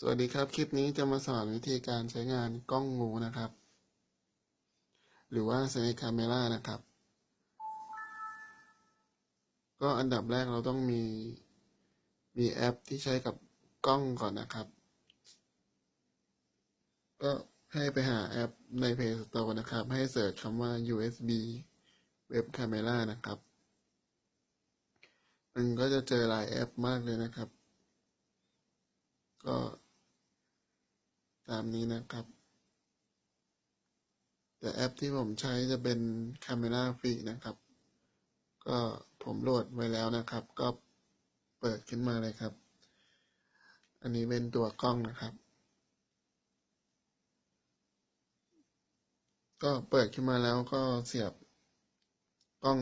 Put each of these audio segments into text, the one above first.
สวัสดีครับ คลิปนี้จะมาสอนวิธีการใช้งานกล้องงูนะครับ หรือว่า Snake Camera นะครับ ก็อันดับแรกเราต้องมีมีแอปที่ใช้กับกล้องก่อนนะครับ ก็ให้ไปหาแอปใน Play Store นะครับ ให้เสิร์ชคำว่า USB Web Camera นะครับ มันก็จะเจอหลายแอปมากเลยนะครับ ก็ ตามนี้นะครับ แต่แอปที่ผมใช้จะเป็น Camera Free นะครับ ก็ผมโหลดไว้แล้วนะครับ ก็เปิดขึ้นมาเลยครับ อันนี้เป็นตัวกล้องนะครับ ก็เปิดขึ้นมาแล้วก็เสียบกล้อง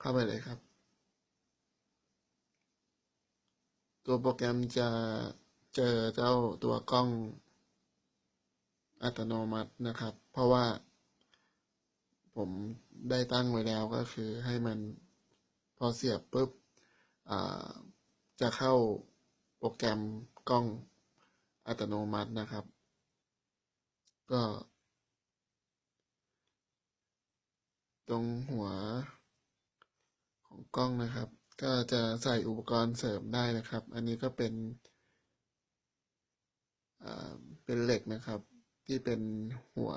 เข้าไปเลยครับ ตัวโปรแกรมจะเจอเจ้าตัวกล้อง อัตโนมัตินะครับ เพราะว่า ผมได้ตั้งไว้แล้วก็คือให้มันพอเสียบปุ๊บจะเข้าโปรแกรมกล้องอัตโนมัตินะครับ ก็ ตรงหัวของกล้องนะครับ ก็จะใส่อุปกรณ์เสริมได้นะครับ อันนี้ก็เป็นเป็นเหล็กนะครับ ที่เป็นหัว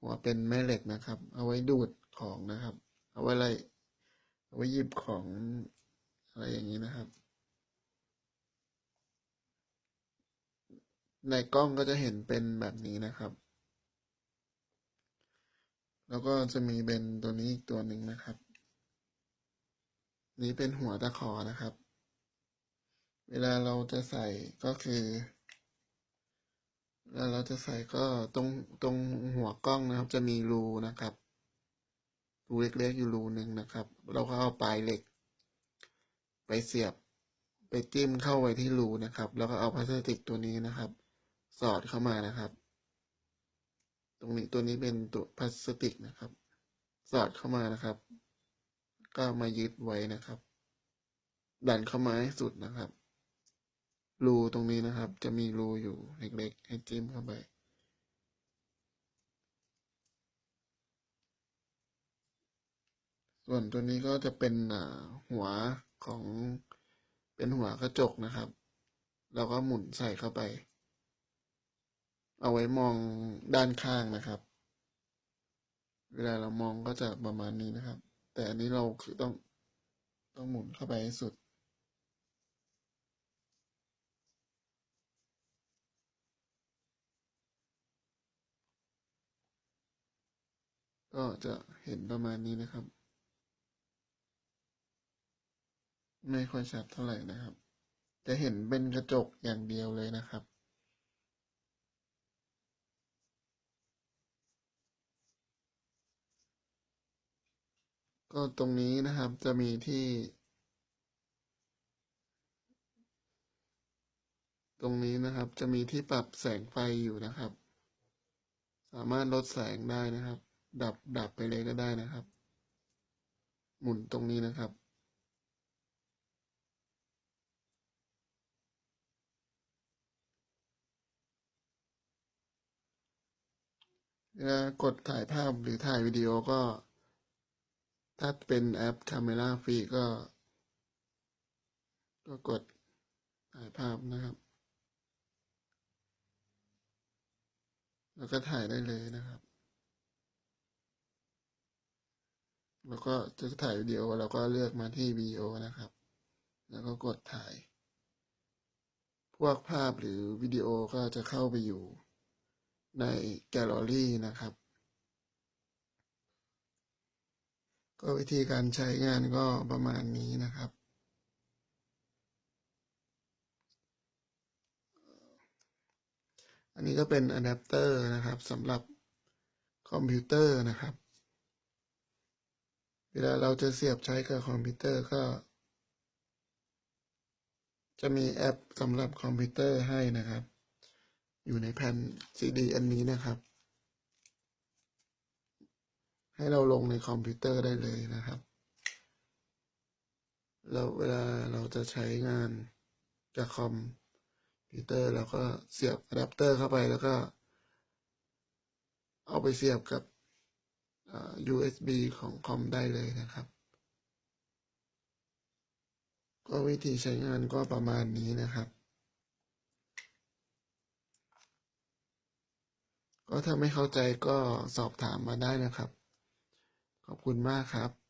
หัวเป็นแม่เหล็กนะครับ เอาไว้ดูดของนะครับ เอาไว้อะไรเอาไว้หยิบของอะไรอย่างนี้นะครับ ในกล้องก็จะเห็นเป็นแบบนี้นะครับ แล้วก็จะมีเป็นตัวนี้อีกตัวหนึ่งนะครับ นี้เป็นหัวตะขอนะครับ เวลาเราจะใส่ก็คือ แล้วเราจะใส่ก็ตรงตรงหัวกล้องนะครับ จะมีรูนะครับ รูเล็กๆอยู่รูหนึ่งนะครับ เราก็เอาปลายเหล็ก ไปเสียบไปจิ้มเข้าไว้ที่รูนะครับ แล้วก็เอาพลาสติกตัวนี้นะครับ สอดเข้ามานะครับ ตรงนี้ตัวนี้เป็นตัวพลาสติกนะครับ สอดเข้ามานะครับ ก็มายึดไว้นะครับ ดันเข้ามาให้สุดนะครับ รูตรงนี้นะครับ จะมีรูอยู่เล็กๆ ให้จิ้มเข้าไป ส่วนตัวนี้ก็จะเป็นหัวของเป็นหัวกระจกนะครับ แล้วก็หมุนใส่เข้าไป เอาไว้มองด้านข้างนะครับ เวลาเรามองก็จะประมาณนี้นะครับ แต่อันนี้เราคือต้องต้องหมุนเข้าไปให้สุด ก็จะเห็นประมาณนี้นะครับ ไม่ค่อยชัดเท่าไหร่นะครับ จะเห็นเป็นกระจกอย่างเดียวเลยนะครับก็ตรงนี้นะครับจะมีที่ ตรงนี้นะครับจะมีที่ปรับแสงไฟอยู่นะครับ สามารถลดแสงได้นะครับ ดับดับไปเลยก็ได้นะครับ หมุนตรงนี้นะครับ เวลากดถ่ายภาพหรือถ่ายวิดีโอก็ ถ้าเป็นแอป Camera Free ก็ ก็กดถ่ายภาพนะครับ แล้วก็ถ่ายได้เลยนะครับ แล้วก็จะถ่ายวิดีโอเราก็เลือกมาที่วิดีโอนะครับ แล้วก็กดถ่าย พวกภาพหรือวิดีโอก็จะเข้าไปอยู่ในแกลเลอรี่นะครับ ก็วิธีการใช้งานก็ประมาณนี้นะครับ อันนี้ก็เป็นอะแดปเตอร์นะครับสำหรับคอมพิวเตอร์นะครับ เวลาเราจะเสียบใช้กับคอมพิวเตอร์ก็ จะมีแอปสำหรับคอมพิวเตอร์ให้นะครับ อยู่ในแผ่นซีดีอันนี้นะครับ ให้เราลงในคอมพิวเตอร์ได้เลยนะครับแล้วเวลาเราจะใช้งานกับคอมพิวเตอร์แล้วก็เสียบอะแดปเตอร์เข้าไปแล้วก็ เอาไปเสียบกับ USB ของคอมได้เลยนะครับ ก็วิธีใช้งานก็ประมาณนี้นะครับ ก็ถ้าไม่เข้าใจก็สอบถามมาได้นะครับ ขอบคุณมากครับ